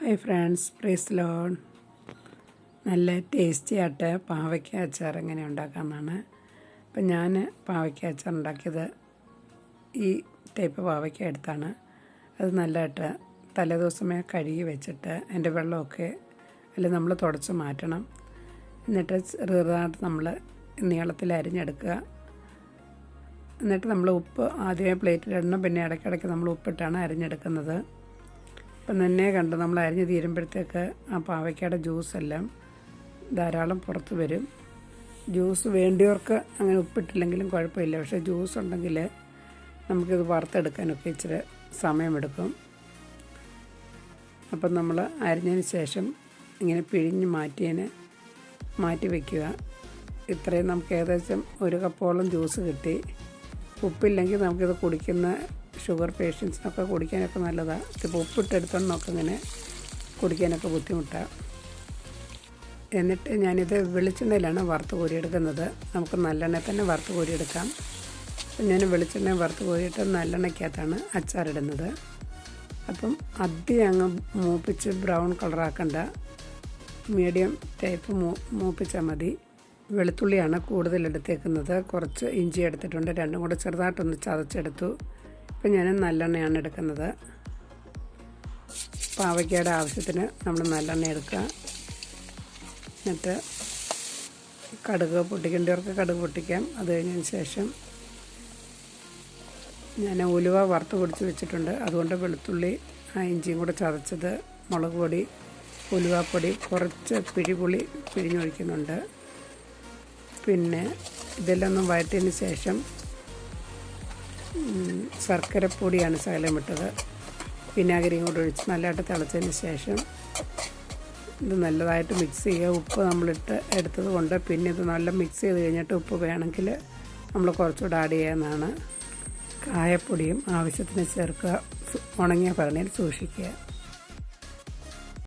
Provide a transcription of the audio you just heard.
Hi friends price loan. നല്ല tasty ആയിട്ട് പാവയ്ക്ക അച്ചാർ എങ്ങനെ ഉണ്ടാക്കാമെന്നാണ്. അപ്പം ഞാൻ പാവയ്ക്ക അച്ചാർ ഉണ്ടാക്കിയത് ഈ ടൈപ്പ് പാവയ്ക്ക എടുത്താണ്. അത് നല്ലതായിട്ട് തലേദിവസമേ കഴുകി വെച്ചിട്ട് അതിന്റെ വെള്ളമൊക്കെ അതിൽ നമ്മൾ തുടച്ച് മാറ്റണം. എന്നിട്ട് ചെറുതായിട്ട് നമ്മൾ നീളത്തിൽ അരിഞ്ഞെടുക്കുക. എന്നിട്ട് നമ്മൾ ഉപ്പ് ആദ്യമേ പ്ലേറ്റിലിടണം. പിന്നെ ഇടയ്ക്കിടയ്ക്ക് നമ്മൾ ഉപ്പിട്ടാണ് അരിഞ്ഞെടുക്കുന്നത്. ഇപ്പം തന്നെ കണ്ട് നമ്മൾ അരിഞ്ഞ് തീരുമ്പോഴത്തേക്ക് ആ പാവയ്ക്കയുടെ ജ്യൂസെല്ലാം ധാരാളം പുറത്ത് വരും. ജ്യൂസ് വേണ്ടിയവർക്ക് അങ്ങനെ ഉപ്പിട്ടില്ലെങ്കിലും കുഴപ്പമില്ല. പക്ഷേ ജ്യൂസ് ഉണ്ടെങ്കിൽ നമുക്കിത് വറുത്തെടുക്കാനൊക്കെ ഇച്ചിരി സമയമെടുക്കും. അപ്പം നമ്മൾ അരിഞ്ഞതിന് ശേഷം ഇങ്ങനെ പിഴിഞ്ഞ് മാറ്റിയതിന് മാറ്റി വയ്ക്കുക ഇത്രയും നമുക്ക് ഏകദേശം ഒരു കപ്പോളം ജ്യൂസ് കിട്ടി. ഉപ്പില്ലെങ്കിൽ നമുക്കിത് കുടിക്കുന്ന ഷുഗർ പേഷ്യൻസിനൊക്കെ കുടിക്കാനൊക്കെ നല്ലതാണ് ഇപ്പോൾ ഉപ്പിട്ടെടുത്തോണ്ടൊക്കെ ഇങ്ങനെ കുടിക്കാനൊക്കെ ബുദ്ധിമുട്ടാണ് എന്നിട്ട് ഞാനിത് വെളിച്ചെണ്ണയിലാണ് വറുത്ത് കോരിയെടുക്കുന്നത്. നമുക്ക് നല്ലെണ്ണ തന്നെ വറുത്ത് കോരിയെടുക്കാം. അപ്പം ഞാൻ വെളിച്ചെണ്ണ വറുത്ത് കോരിയിട്ട് നല്ലെണ്ണയ്ക്കകത്താണ് അച്ചാറിടുന്നത്. അപ്പം അധികം അങ്ങ് മൂപ്പിച്ച് ബ്രൗൺ കളറാക്കണ്ട. മീഡിയം ടൈപ്പ് മൂ മൂപ്പിച്ചാൽ മതി. വെളുത്തുള്ളിയാണ് കൂടുതൽ എടുത്തേക്കുന്നത്. കുറച്ച് ഇഞ്ചി എടുത്തിട്ടുണ്ട്. രണ്ടും കൂടെ ചെറുതായിട്ടൊന്ന് ചതച്ചെടുത്തു. ഇപ്പം ഞാൻ നല്ലെണ്ണയാണ് എടുക്കുന്നത്. പാവയ്ക്കയുടെ ആവശ്യത്തിന് നമ്മൾ നല്ലെണ്ണ എടുക്കുക. എന്നിട്ട് കടുക് പൊട്ടിക്കേണ്ടവർക്ക് കടുക് പൊട്ടിക്കാം. അത് കഴിഞ്ഞതിന് ശേഷം ഞാൻ ഉലുവ വറുത്ത് പൊടിച്ച് വെച്ചിട്ടുണ്ട്. അതുകൊണ്ട് വെളുത്തുള്ളി ഇഞ്ചിയും കൂടെ ചതച്ചത് മുളക് പൊടി ഉലുവാപ്പൊടി കുറച്ച് പിഴിപുളി പിഴിഞ്ഞൊഴിക്കുന്നുണ്ട്. പിന്നെ ഇതെല്ലാം ഒന്ന് വഴറ്റിയതിന് ശേഷം ശർക്കരപ്പൊടിയാണ് ശകലം ഇട്ടത്. വിനാഗിരിയും കൂടെ ഒഴിച്ച് നല്ലതായിട്ട് തിളച്ചതിന് ശേഷം ഇത് നല്ലതായിട്ട് മിക്സ് ചെയ്യുക. ഉപ്പ് നമ്മളിട്ട് എടുത്തത് കൊണ്ട് പിന്നെ ഇത് നല്ല മിക്സ് ചെയ്ത് കഴിഞ്ഞിട്ട് ഉപ്പ് വേണമെങ്കിൽ നമ്മൾ കുറച്ചുകൂടെ ആഡ് ചെയ്യാമെന്നാണ് കായപ്പൊടിയും ആവശ്യത്തിന് ചേർക്കുക. ഉണങ്ങിയ ഭരണിയിൽ സൂക്ഷിക്കുക.